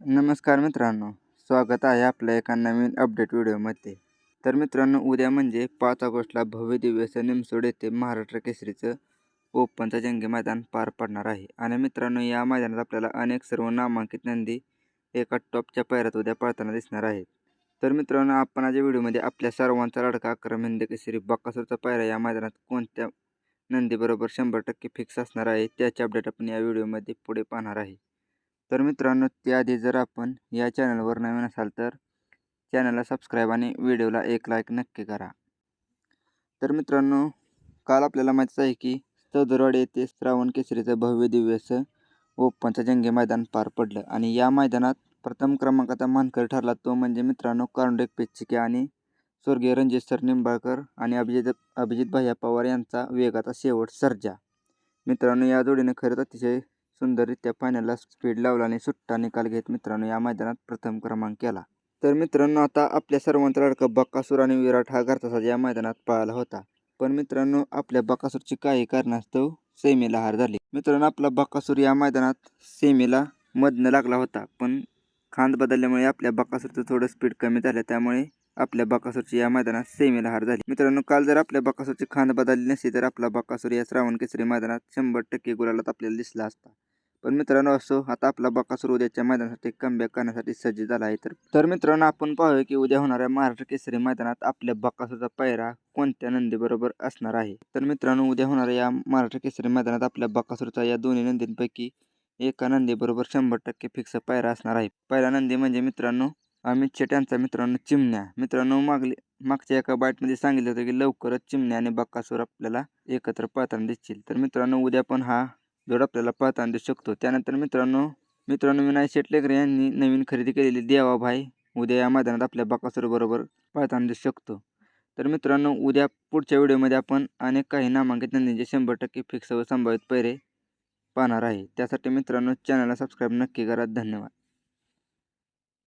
नमस्कार मित्रांनो स्वागत आहे आपल्या एका नवीन अपडेट व्हिडिओमध्ये. तर मित्रांनो उद्या म्हणजे पाच ऑगस्टला भव्य दिव्य असं निमसोड येथे महाराष्ट्र केसरीचं ओपनचं जंगी मैदान पार पडणार आहे. आणि मित्रांनो या मैदानात आपल्याला अनेक सर्व नामांकित नंदी एका टॉपच्या पायऱ्यात उद्या पळताना दिसणार आहेत. तर मित्रांनो आपण आज या व्हिडिओमध्ये आपल्या सर्वांचा लडका अक्रम हिंद केसरी बाकासूरचा पायरा या मैदानात कोणत्या नंदीबरोबर शंभर टक्के फिक्स असणार आहे त्याचे अपडेट आपण या व्हिडिओमध्ये पुढे पाहणार आहे. तर मित्रांनो त्याआधी जर आपण या चॅनलवर नवीन असाल तर चॅनलला सबस्क्राईब आणि व्हिडिओला एक लाईक नक्की करा. तर मित्रांनो काल आपल्याला माहीतच आहे की चौदरवाडी येथे श्रावण केसरीचं भव्य दिव्यस ओपनचं जंगे मैदान पार पडलं आणि या मैदानात प्रथम क्रमांकाचा मानकर ठरला तो म्हणजे मित्रांनो कारुंडेक पेचिके आणि स्वर्गीय रणजित सर निंबाळकर आणि अभिजित अभिजित भैया पवार यांचा वेगाचा शेवट सर्जा. मित्रांनो या जोडीने खरंच अतिशय सुंदररित्या फायनलला स्पीड लावला आणि सुट्टा निकाल घेत मित्रांनो या मैदानात प्रथम क्रमांक केला. तर मित्रांनो आता आपल्या सर्वांचा लाडका बक्कासूर आणि विराट हा घरचा या मैदानात पळाला होता. पण मित्रांनो आपल्या बक्कासूरची काही कारणास्तव सेमीला हार झाली मित्रांनो आपला बक्कासूर या मैदानात सेमीला मधनं लागला होता. पण खांद बदलल्यामुळे आपल्या बक्कासूरचं थोडं स्पीड कमी झालं. त्यामुळे आपल्या बकासूरची या मैदानात सेमीला हार झाली. मित्रांनो काल जर आपल्या बकासूरची खांद बदलली नसती तर आपला बकासूर या श्रावण केसरी मैदानात शंभर टक्के गुलालात आपल्याला दिसला असता. पण मित्रांनो असो आता आपला बकासूर उद्याच्या मैदानासाठी कमबॅक करण्यासाठी सज्ज झाला आहे. तर तर मित्रांनो आपण पाहूया की उद्या होणाऱ्या महाराष्ट्र केसरी मैदानात आपल्या बकासूरचा पायरा कोणत्या नंदीबरोबर असणार आहे? तर मित्रांनो उद्या होणाऱ्या या महाराष्ट्र केसरी मैदानात आपल्या बकासूरचा या दोन्ही नंदींपैकी एका नंदीबरोबर शंभर टक्के फिक्स पायरा असणार आहे. पहिला नंदी म्हणजे मित्रांनो अमित शेट यांचा मित्रांनो चिमण्या. मित्रांनो मागले मागच्या एका बाईटमध्ये सांगितलं होतं की लवकरच चिमण्या आणि बक्कासूर आपल्याला एकत्र पाहताना दिसतील. तर मित्रांनो उद्या पण हा जोड आपल्याला पळताना देऊ शकतो. त्यानंतर मित्रांनो मित्रांनो विनायक शेटलेकर यांनी नवीन खरेदी केलेली देवाभाई उद्या या मैदानात आपल्या बकासूरबरोबर पळताना देऊ शकतो. तर मित्रांनो उद्या पुढच्या व्हिडिओमध्ये आपण अनेक काही नामांकित नंदींचे शंभर टक्के फिक्स व संभावित पैरे पाहणार आहे. त्यासाठी मित्रांनो चॅनलला सबस्क्राईब नक्की करा. धन्यवाद.